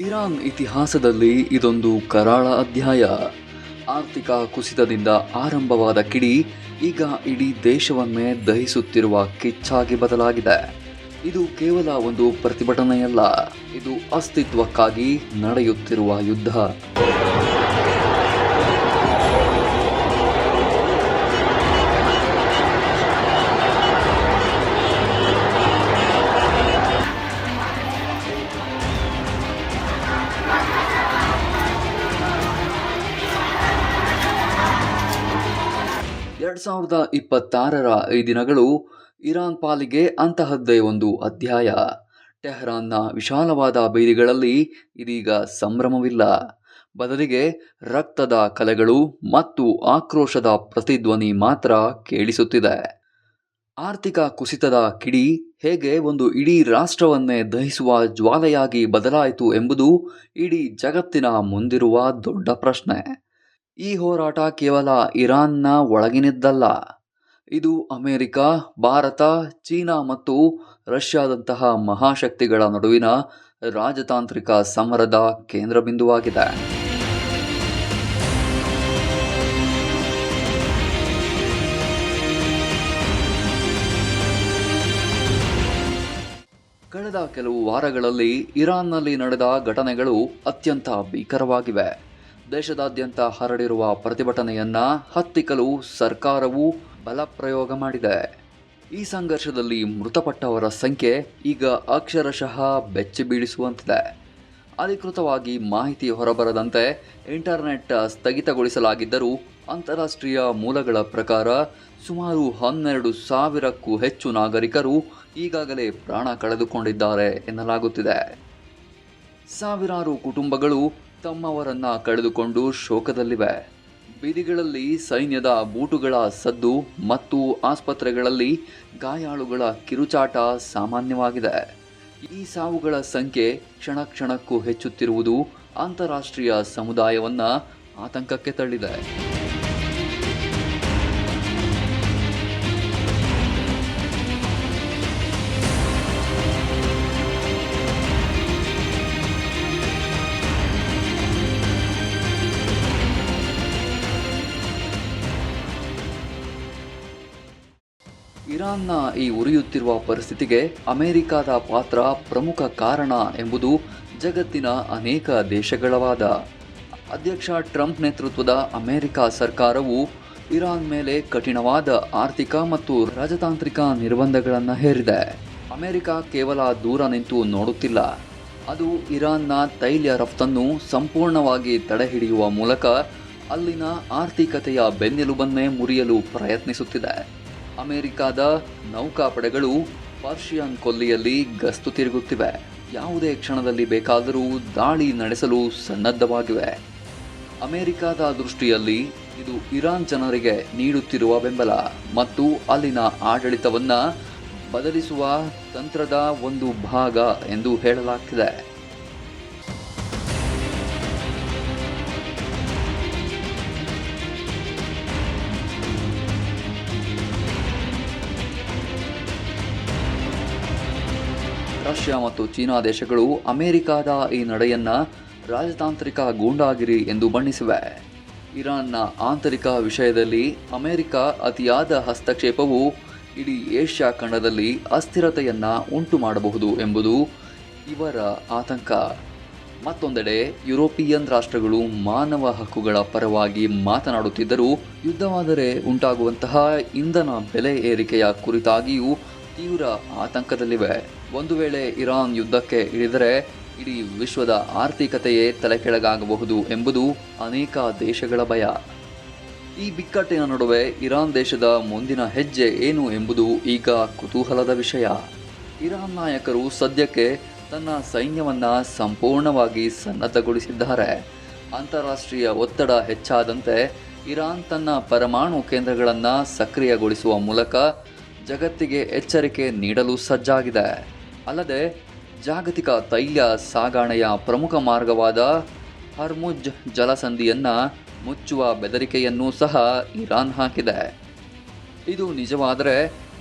Iran ಇತಿಹಾಸದಲ್ಲಿ ಇದೊಂದು ಕರಾಳ ಅಧ್ಯಾಯ. ಆರ್ಥಿಕ ಕುಸಿತದಿಂದ ಆರಂಭವಾದ ಕಿಡಿ ಈಗ ಇಡೀ ದೇಶವನ್ನೇ ದಹಿಸುತ್ತಿರುವ ಕಿಚ್ಚಾಗಿ ಬದಲಾಗಿದೆ. ಇದು ಕೇವಲ ಒಂದು ಪ್ರತಿಭಟನೆಯಲ್ಲ, ಇದು ಅಸ್ತಿತ್ವಕ್ಕಾಗಿ ನಡೆಯುತ್ತಿರುವ ಯುದ್ಧ. ಸಾವಿರದ ಇಪ್ಪತ್ತಾರರ ಈ ದಿನಗಳು ಇರಾನ್ ಪಾಲಿಗೆ ಅಂತಹದ್ದೇ ಒಂದು ಅಧ್ಯಾಯ. ಟೆಹರಾನ್ನ ವಿಶಾಲವಾದ ಬೀದಿಗಳಲ್ಲಿ ಇದೀಗ ಸಂಭ್ರಮವಿಲ್ಲ. ಬದಲಿಗೆ ರಕ್ತದ ಕಲೆಗಳು ಮತ್ತು ಆಕ್ರೋಶದ ಪ್ರತಿಧ್ವನಿ ಮಾತ್ರ ಕೇಳಿಸುತ್ತಿದೆ. ಆರ್ಥಿಕ ಕುಸಿತದ ಕಿಡಿ ಹೇಗೆ ಒಂದು ಇಡೀ ರಾಷ್ಟ್ರವನ್ನೇ ದಹಿಸುವ ಜ್ವಾಲೆಯಾಗಿ ಬದಲಾಯಿತು ಎಂಬುದು ಇಡೀ ಜಗತ್ತಿನ ಮುಂದಿರುವ ದೊಡ್ಡ ಪ್ರಶ್ನೆ. ಈ ಹೋರಾಟ ಕೇವಲ ಇರಾನ್ನ ಒಳಗಿನಿದ್ದಲ್ಲ. ಇದು ಅಮೆರಿಕ, ಭಾರತ, ಚೀನಾ ಮತ್ತು ರಷ್ಯಾದಂತಹ ಮಹಾಶಕ್ತಿಗಳ ನಡುವಿನ ರಾಜತಾಂತ್ರಿಕ ಸಮರದ ಕೇಂದ್ರಬಿಂದುವಾಗಿದೆ. ಕಳೆದ ಕೆಲವು ವಾರಗಳಲ್ಲಿ ಇರಾನ್ನಲ್ಲಿ ನಡೆದ ಘಟನೆಗಳು ಅತ್ಯಂತ ಭೀಕರವಾಗಿವೆ. ದೇಶದಾದ್ಯಂತ ಹರಡಿರುವ ಪ್ರತಿಭಟನೆಯನ್ನ ಹತ್ತಿಕ್ಕಲು ಸರ್ಕಾರವು ಬಲ ಪ್ರಯೋಗ ಮಾಡಿದೆ. ಈ ಸಂಘರ್ಷದಲ್ಲಿ ಮೃತಪಟ್ಟವರ ಸಂಖ್ಯೆ ಈಗ ಅಕ್ಷರಶಃ ಬೆಚ್ಚಿ ಬೀಳಿಸುವಂತಿದೆ. ಅಧಿಕೃತವಾಗಿ ಮಾಹಿತಿ ಹೊರಬರದಂತೆ ಇಂಟರ್ನೆಟ್ ಸ್ಥಗಿತಗೊಳಿಸಲಾಗಿದ್ದರೂ ಅಂತಾರಾಷ್ಟ್ರೀಯ ಮೂಲಗಳ ಪ್ರಕಾರ ಸುಮಾರು ಹನ್ನೆರಡು ಸಾವಿರಕ್ಕೂ ಹೆಚ್ಚು ನಾಗರಿಕರು ಈಗಾಗಲೇ ಪ್ರಾಣ ಕಳೆದುಕೊಂಡಿದ್ದಾರೆ ಎನ್ನಲಾಗುತ್ತಿದೆ. ಸಾವಿರಾರು ಕುಟುಂಬಗಳು ತಮ್ಮವರನ್ನ ಕಳೆದುಕೊಂಡು ಶೋಕದಲ್ಲಿವೆ. ಬೀದಿಗಳಲ್ಲಿ ಸೈನ್ಯದ ಬೂಟುಗಳ ಸದ್ದು ಮತ್ತು ಆಸ್ಪತ್ರೆಗಳಲ್ಲಿ ಗಾಯಾಳುಗಳ ಕಿರುಚಾಟ ಸಾಮಾನ್ಯವಾಗಿದೆ. ಈ ಸಾವುಗಳ ಸಂಖ್ಯೆ ಕ್ಷಣ ಕ್ಷಣಕ್ಕೂ ಹೆಚ್ಚುತ್ತಿರುವುದು ಅಂತಾರಾಷ್ಟ್ರೀಯ ಸಮುದಾಯವನ್ನ ಆತಂಕಕ್ಕೆ ತಳ್ಳಿದೆ. ಇರಾನ್ನ ಈ ಉರಿಯುತ್ತಿರುವ ಪರಿಸ್ಥಿತಿಗೆ ಅಮೆರಿಕದ ಪಾತ್ರ ಪ್ರಮುಖ ಕಾರಣ ಎಂಬುದು ಜಗತ್ತಿನ ಅನೇಕ ದೇಶಗಳವಾದ. ಅಧ್ಯಕ್ಷ ಟ್ರಂಪ್ ನೇತೃತ್ವದ ಅಮೆರಿಕ ಸರ್ಕಾರವು ಇರಾನ್ ಮೇಲೆ ಕಠಿಣವಾದ ಆರ್ಥಿಕ ಮತ್ತು ರಾಜತಾಂತ್ರಿಕ ನಿರ್ಬಂಧಗಳನ್ನು ಹೇರಿದೆ. ಅಮೆರಿಕ ಕೇವಲ ದೂರ ನಿಂತು ನೋಡುತ್ತಿಲ್ಲ. ಅದು ಇರಾನ್ನ ತೈಲ ರಫ್ತನ್ನು ಸಂಪೂರ್ಣವಾಗಿ ತಡೆಹಿಡಿಯುವ ಮೂಲಕ ಅಲ್ಲಿನ ಆರ್ಥಿಕತೆಯ ಬೆನ್ನೆಲುಬನ್ನೇ ಮುರಿಯಲು ಪ್ರಯತ್ನಿಸುತ್ತಿದೆ. ಅಮೆರಿಕದ ನೌಕಾಪಡೆಗಳು ಪರ್ಷಿಯನ್ ಕೊಲ್ಲಿಯಲ್ಲಿ ಗಸ್ತು ತಿರುಗುತ್ತಿವೆ. ಯಾವುದೇ ಕ್ಷಣದಲ್ಲಿ ಬೇಕಾದರೂ ದಾಳಿ ನಡೆಸಲು ಸನ್ನದ್ಧವಾಗಿವೆ. ಅಮೆರಿಕದ ದೃಷ್ಟಿಯಲ್ಲಿ ಇದು ಇರಾನ್ ಜನರಿಗೆ ನೀಡುತ್ತಿರುವ ಬೆಂಬಲ ಮತ್ತು ಅಲ್ಲಿನ ಆಡಳಿತವನ್ನು ಬದಲಿಸುವ ತಂತ್ರದ ಒಂದು ಭಾಗ ಎಂದು ಹೇಳಲಾಗ್ತಿದೆ. ರಷ್ಯಾ ಮತ್ತು ಚೀನಾ ದೇಶಗಳು ಅಮೆರಿಕದ ಈ ನಡೆಯನ್ನ ರಾಜತಾಂತ್ರಿಕ ಗೂಂಡಾಗಿರಿ ಎಂದು ಬಣ್ಣಿಸಿವೆ. ಇರಾನ್ನ ಆಂತರಿಕ ವಿಷಯದಲ್ಲಿ ಅಮೆರಿಕ ಅತಿಯಾದ ಹಸ್ತಕ್ಷೇಪವು ಇಡೀ ಏಷ್ಯಾ ಖಂಡದಲ್ಲಿ ಅಸ್ಥಿರತೆಯನ್ನು ಉಂಟು ಮಾಡಬಹುದು ಎಂಬುದು ಇವರ ಆತಂಕ. ಮತ್ತೊಂದೆಡೆ ಯುರೋಪಿಯನ್ ರಾಷ್ಟ್ರಗಳು ಮಾನವ ಹಕ್ಕುಗಳ ಪರವಾಗಿ ಮಾತನಾಡುತ್ತಿದ್ದರೂ ಯುದ್ಧವಾದರೆ ಉಂಟಾಗುವಂತಹ ಇಂಧನ ಬೆಲೆ ಏರಿಕೆಯ ಕುರಿತಾಗಿಯೂ ತೀವ್ರ ಆತಂಕದಲ್ಲಿವೆ. ಒಂದು ವೇಳೆ ಇರಾನ್ ಯುದ್ಧಕ್ಕೆ ಇಳಿದರೆ ಇಡೀ ವಿಶ್ವದ ಆರ್ಥಿಕತೆಯೇ ತಲೆಕೆಳಗಾಗಬಹುದು ಎಂಬುದು ಅನೇಕ ದೇಶಗಳ ಭಯ. ಈ ಬಿಕ್ಕಟ್ಟಿನ ನಡುವೆ ಇರಾನ್ ದೇಶದ ಮುಂದಿನ ಹೆಜ್ಜೆ ಏನು ಎಂಬುದು ಈಗ ಕುತೂಹಲದ ವಿಷಯ. ಇರಾನ್ ನಾಯಕರು ಸದ್ಯಕ್ಕೆ ತನ್ನ ಸೈನ್ಯವನ್ನು ಸಂಪೂರ್ಣವಾಗಿ ಸನ್ನದ್ಧಗೊಳಿಸಿದ್ದಾರೆ. ಅಂತಾರಾಷ್ಟ್ರೀಯ ಒತ್ತಡ ಹೆಚ್ಚಾದಂತೆ ಇರಾನ್ ತನ್ನ ಪರಮಾಣು ಕೇಂದ್ರಗಳನ್ನು ಸಕ್ರಿಯಗೊಳಿಸುವ ಮೂಲಕ ಜಗತ್ತಿಗೆ ಎಚ್ಚರಿಕೆ ನೀಡಲು ಸಜ್ಜಾಗಿದೆ. ಅಲ್ಲದೆ ಜಾಗತಿಕ ತೈಲ ಸಾಗಾಣೆಯ ಪ್ರಮುಖ ಮಾರ್ಗವಾದ ಹರ್ಮುಜ್ ಜಲಸಂಧಿಯನ್ನು ಮುಚ್ಚುವ ಬೆದರಿಕೆಯನ್ನೂ ಸಹ ಇರಾನ್ ಹಾಕಿದೆ. ಇದು ನಿಜವಾದರೆ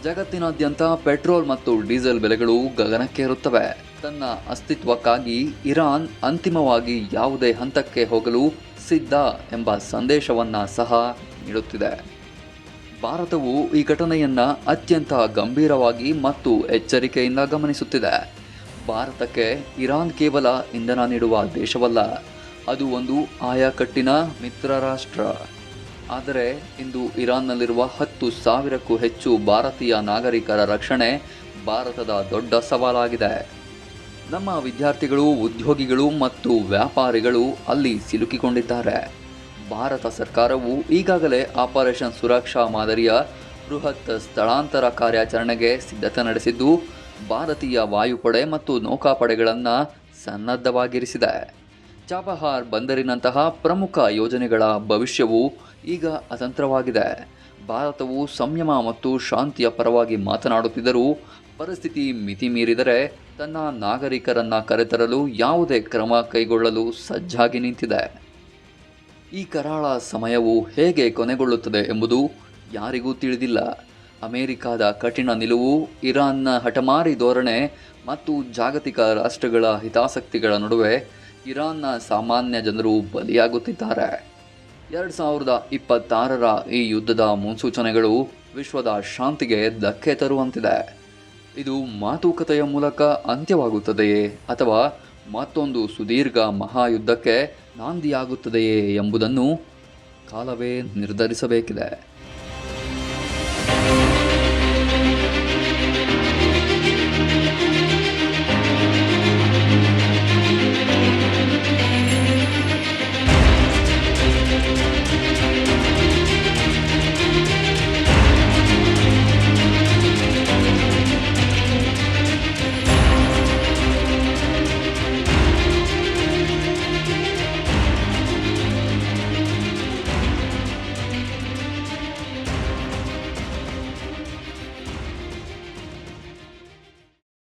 ಜಗತ್ತಿನಾದ್ಯಂತ ಪೆಟ್ರೋಲ್ ಮತ್ತು ಡೀಸೆಲ್ ಬೆಲೆಗಳು ಗಗನಕ್ಕೇರುತ್ತವೆ. ತನ್ನ ಅಸ್ತಿತ್ವಕ್ಕಾಗಿ ಇರಾನ್ ಅಂತಿಮವಾಗಿ ಯಾವುದೇ ಹಂತಕ್ಕೆ ಹೋಗಲು ಸಿದ್ಧ ಎಂಬ ಸಂದೇಶವನ್ನು ಸಹ ನೀಡುತ್ತಿದೆ. ಭಾರತವು ಈ ಘಟನೆಯನ್ನ ಅತ್ಯಂತ ಗಂಭೀರವಾಗಿ ಮತ್ತು ಎಚ್ಚರಿಕೆಯಿಂದ ಗಮನಿಸುತ್ತಿದೆ. ಭಾರತಕ್ಕೆ ಇರಾನ್ ಕೇವಲ ಇಂಧನ ನೀಡುವ ದೇಶವಲ್ಲ, ಅದು ಒಂದು ಆಯಾಕಟ್ಟಿನ ಮಿತ್ರ ರಾಷ್ಟ್ರ. ಆದರೆ ಇಂದು ಇರಾನ್ನಲ್ಲಿರುವ ಹತ್ತು ಸಾವಿರಕ್ಕೂ ಹೆಚ್ಚು ಭಾರತೀಯ ನಾಗರಿಕರ ರಕ್ಷಣೆ ಭಾರತದ ದೊಡ್ಡ ಸವಾಲಾಗಿದೆ. ನಮ್ಮ ವಿದ್ಯಾರ್ಥಿಗಳು, ಉದ್ಯೋಗಿಗಳು ಮತ್ತು ವ್ಯಾಪಾರಿಗಳು ಅಲ್ಲಿ ಸಿಲುಕಿಕೊಂಡಿದ್ದಾರೆ. ಭಾರತ ಸರ್ಕಾರವು ಈಗಾಗಲೇ ಆಪರೇಷನ್ ಸುರಕ್ಷಾ ಮಾದರಿಯ ಬೃಹತ್ ಸ್ಥಳಾಂತರ ಕಾರ್ಯಾಚರಣೆಗೆ ಸಿದ್ಧತೆ ನಡೆಸಿದ್ದು, ಭಾರತೀಯ ವಾಯುಪಡೆ ಮತ್ತು ನೌಕಾಪಡೆಗಳನ್ನು ಸನ್ನದ್ಧವಾಗಿರಿಸಿದೆ. ಚಾಬಹಾರ್ ಬಂದರಿನಂತಹ ಪ್ರಮುಖ ಯೋಜನೆಗಳ ಭವಿಷ್ಯವು ಈಗ ಅತಂತ್ರವಾಗಿದೆ. ಭಾರತವು ಸಂಯಮ ಮತ್ತು ಶಾಂತಿಯ ಪರವಾಗಿ ಮಾತನಾಡುತ್ತಿದ್ದರೂ, ಪರಿಸ್ಥಿತಿ ಮಿತಿ ಮೀರಿದರೆ ತನ್ನ ನಾಗರಿಕರನ್ನು ಕರೆತರಲು ಯಾವುದೇ ಕ್ರಮ ಕೈಗೊಳ್ಳಲು ಸಜ್ಜಾಗಿ ನಿಂತಿದೆ. ಈ ಕರಾಳ ಸಮಯವು ಹೇಗೆ ಕೊನೆಗೊಳ್ಳುತ್ತದೆ ಎಂಬುದು ಯಾರಿಗೂ ತಿಳಿದಿಲ್ಲ. ಅಮೆರಿಕದ ಕಠಿಣ ನಿಲುವು, ಇರಾನ್ನ ಹಠಮಾರಿ ಧೋರಣೆ ಮತ್ತು ಜಾಗತಿಕ ರಾಷ್ಟ್ರಗಳ ಹಿತಾಸಕ್ತಿಗಳ ನಡುವೆ ಇರಾನ್ನ ಸಾಮಾನ್ಯ ಜನರು ಬಲಿಯಾಗುತ್ತಿದ್ದಾರೆ. ಎರಡು ಸಾವಿರದ ಇಪ್ಪತ್ತಾರರ ಈ ಯುದ್ಧದ ಮುನ್ಸೂಚನೆಗಳು ವಿಶ್ವದ ಶಾಂತಿಗೆ ಧಕ್ಕೆ ತರುವಂತಿದೆ. ಇದು ಮಾತುಕತೆಯ ಮೂಲಕ ಅಂತ್ಯವಾಗುತ್ತದೆಯೇ ಅಥವಾ ಮತ್ತೊಂದು ಸುದೀರ್ಘ ಮಹಾಯುದ್ಧಕ್ಕೆ ನಾಂದಿಯಾಗುತ್ತದೆಯೇ ಎಂಬುದನ್ನು ಕಾಲವೇ ನಿರ್ಧರಿಸಬೇಕಿದೆ.